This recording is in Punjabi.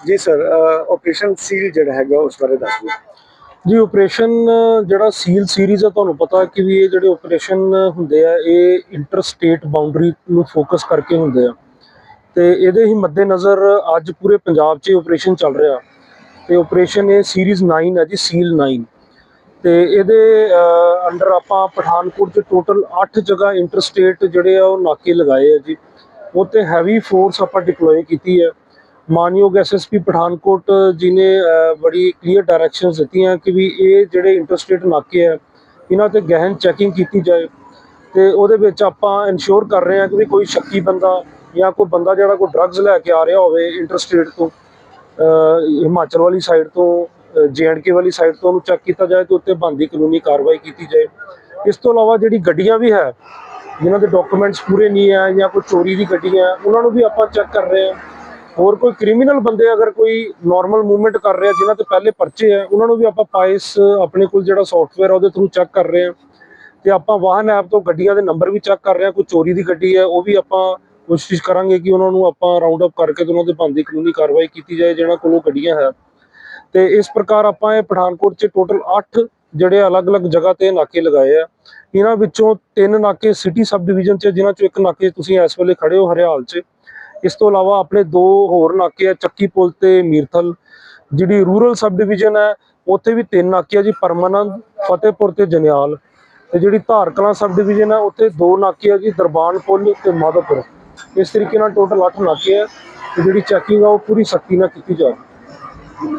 ਜੀ ਸਰ ਆਪਰੇਸ਼ਨ ਸੀਲ ਜਿਹੜਾ ਹੈਗਾ ਉਸ ਬਾਰੇ ਦੱਸ ਦਿਓ। ਜੀ ਆਪਰੇਸ਼ਨ ਜਿਹੜਾ ਸੀਲ ਸੀਰੀਜ਼ ਆ, ਤੁਹਾਨੂੰ ਪਤਾ ਕਿ ਵੀ ਇਹ ਜਿਹੜੇ ਆਪਰੇਸ਼ਨ ਹੁੰਦੇ ਆ, ਇਹ ਇੰਟਰ ਸਟੇਟ ਬਾਉਂਡਰੀ ਨੂੰ ਫੋਕਸ ਕਰਕੇ ਹੁੰਦੇ ਆ। ਤੇ ਇਹਦੇ ਹੀ ਮੱਦੇਨਜ਼ਰ ਅੱਜ ਪੂਰੇ ਪੰਜਾਬ 'ਚ ਆਪਰੇਸ਼ਨ ਚੱਲ ਰਿਹਾ। ਤੇ ਆਪਰੇਸ਼ਨ ਇਹ ਸੀਰੀਜ਼ 9 ਹੈ ਜੀ ਸੀਲ 9 ਤੇ ਇਹਦੇ ਅੰਡਰ ਆਪਾਂ ਪਠਾਨਕੋਟ 'ਚ ਟੋਟਲ 8 ਜਗ੍ਹਾ ਇੰਟਰ ਸਟੇਟ ਜਿਹੜੇ ਆ, ਉਹ ਨਾਕੇ ਲਗਾਏ ਆ ਜੀ। ਉਹ ਤੇ ਹੈਵੀ ਫੋਰਸ ਆਪਾਂ ਡਿਪਲੋਏ ਕੀਤੀ ਹੈ ਮਾਨਯੋਗ ਐਸਐਸਪੀ ਪਠਾਨਕੋਟ ਜੀ ਨੇ ਬੜੀ ਕਲੀਅਰ ਡਾਇਰੈਕਸ਼ਨਸ ਦਿੱਤੀਆਂ ਕਿ ਵੀ ਇਹ ਜਿਹੜੇ ਇੰਟਰਸਟੇਟ ਨਾਕੇ ਆ, ਇਹਨਾਂ ਤੇ ਗਹਿਨ ਚੈਕਿੰਗ ਕੀਤੀ ਜਾਏ ਤੇ ਉਹਦੇ ਵਿੱਚ ਆਪਾਂ ਇਨਸ਼ੋਰ ਕਰ ਰਹੇ ਹਾਂ ਕਿ ਵੀ ਕੋਈ ਸ਼ੱਕੀ ਬੰਦਾ ਜਾਂ ਕੋਈ ਬੰਦਾ ਜਿਹੜਾ ਕੋਈ ਡਰੱਗਸ ਲੈ ਕੇ ਆ ਰਿਹਾ ਹੋਵੇ ਇੰਟਰਸਟੇਟ ਤੋਂ ਹਿਮਾਚਲ ਵਾਲੀ ਸਾਈਡ ਤੋਂ ਜੇਐਂਡਕੇ ਵਾਲੀ ਸਾਈਡ ਤੋਂ ਉਹਨੂੰ ਚੈੱਕ ਕੀਤਾ ਜਾਏ ਤੇ ਉੱਤੇ ਬਣਦੀ ਕਾਨੂੰਨੀ ਕਾਰਵਾਈ ਕੀਤੀ ਜਾਏ। ਇਸ ਤੋਂ ਇਲਾਵਾ ਜਿਹੜੀ ਗੱਡੀਆਂ ਵੀ ਹੈ, ਜਿਨ੍ਹਾਂ ਦੇ ਡਾਕੂਮੈਂਟਸ ਪੂਰੇ ਨਹੀਂ ਹੈ ਜਾਂ ਕੋਈ ਚੋਰੀ ਦੀ ਗੱਡੀਆਂ ਹੈ, ਉਹਨਾਂ ਨੂੰ ਵੀ ਆਪਾਂ ਚੈੱਕ ਕਰ ਰਹੇ ਹਾਂ। ਹੋਰ ਕੋਈ ਕ੍ਰਿਮੀਨਲ ਬੰਦੇ ਅਗਰ ਕੋਈ ਨਾਰਮਲ ਮੂਵਮੈਂਟ ਕਰ ਰਿਹਾ ਜਿਨ੍ਹਾਂ ਤੇ ਪਹਿਲੇ ਪਰਚੇ ਹੈ ਉਹਨਾਂ ਨੂੰ ਵੀ ਆਪਾਂ ਪਾਇਸ, ਆਪਣੇ ਕੋਲ ਜਿਹੜਾ ਸੌਫਟਵੇਅਰ ਉਹਦੇ ਥਰੂ ਚੈੱਕ ਕਰ ਰਹੇ ਹਾਂ ਤੇ ਆਪਾਂ ਵਾਹਨ ਐਪ ਤੋਂ ਗੱਡੀਆਂ ਦੇ ਨੰਬਰ ਵੀ ਚੈੱਕ ਕਰ ਰਹੇ ਹਾਂ ਕੋਈ ਚੋਰੀ ਦੀ ਗੱਡੀ ਹੈ ਉਹ ਵੀ ਆਪਾਂ ਕੋਸ਼ਿਸ਼ ਕਰਾਂਗੇ ਕਿ ਉਹਨਾਂ ਨੂੰ ਆਪਾਂ ਰਾਉਂਡ ਅਪ ਕਰਕੇ ਤੇ ਉਹਨਾਂ ਦੇ ਬੰਦੀ ਕਾਨੂੰਨੀ ਕਾਰਵਾਈ ਕੀਤੀ ਜਾਏ, ਜਿਹਨਾਂ ਕੋਲੋਂ ਗੱਡੀਆਂ ਹੈ। ਤੇ ਇਸ ਪ੍ਰਕਾਰ ਆਪਾਂ ਇਹ ਪਠਾਨਕੋਟ 'ਚ ਟੋਟਲ 8 ਜਿਹੜੇ ਅਲੱਗ-ਅਲੱਗ ਜਗ੍ਹਾ ਤੇ ਨਾਕੇ ਲਗਾਏ ਆ। ਇਹਨਾਂ ਵਿੱਚੋਂ ਤਿੰਨ ਨਾਕੇ ਸਿਟੀ ਸਬ ਡਿਵੀਜ਼ਨ 'ਚ ਜਿਨ੍ਹਾਂ 'ਚੋਂ ਇੱਕ ਨਾਕੇ ਤੁਸੀਂ ਇਸ ਵੇਲੇ ਖੜੇ ਹੋ, ਹਰਿਆਲ 'ਚ। ਇਸ ਤੋਂ ਇਲਾਵਾ ਆਪਣੇ ਦੋ ਹੋਰ ਨਾਕੇ ਆ, ਚੱਕੀ ਪੁਲ ਤੇ ਮੀਰਥਲ, ਜਿਹੜੀ ਰੂਰਲ ਸਬ ਡਿਵੀਜ਼ਨ ਹੈ, ਉੱਥੇ ਵੀ ਤਿੰਨ ਨਾਕੇ ਆ ਜੀ, ਪਰਮਾਨੰਦ, ਫਤਿਹਪੁਰ ਤੇ ਜਨਿਆਲ। ਤੇ ਜਿਹੜੀ ਧਾਰਕਲਾਂ ਸਬ ਡਿਵੀਜ਼ਨ ਹੈ, ਉੱਥੇ ਦੋ ਨਾਕੇ ਆ ਜੀ, ਦਰਬਾਨ ਪੁਲ ਤੇ ਮਾਧੋਪੁਰ। ਇਸ ਤਰੀਕੇ ਨਾਲ ਟੋਟਲ 8 ਨਾਕੇ ਆ, ਤੇ ਜਿਹੜੀ ਚੈਕਿੰਗ ਆ, ਉਹ ਪੂਰੀ ਸਖਤੀ ਨਾਲ ਕੀਤੀ ਜਾ ਰਹੀ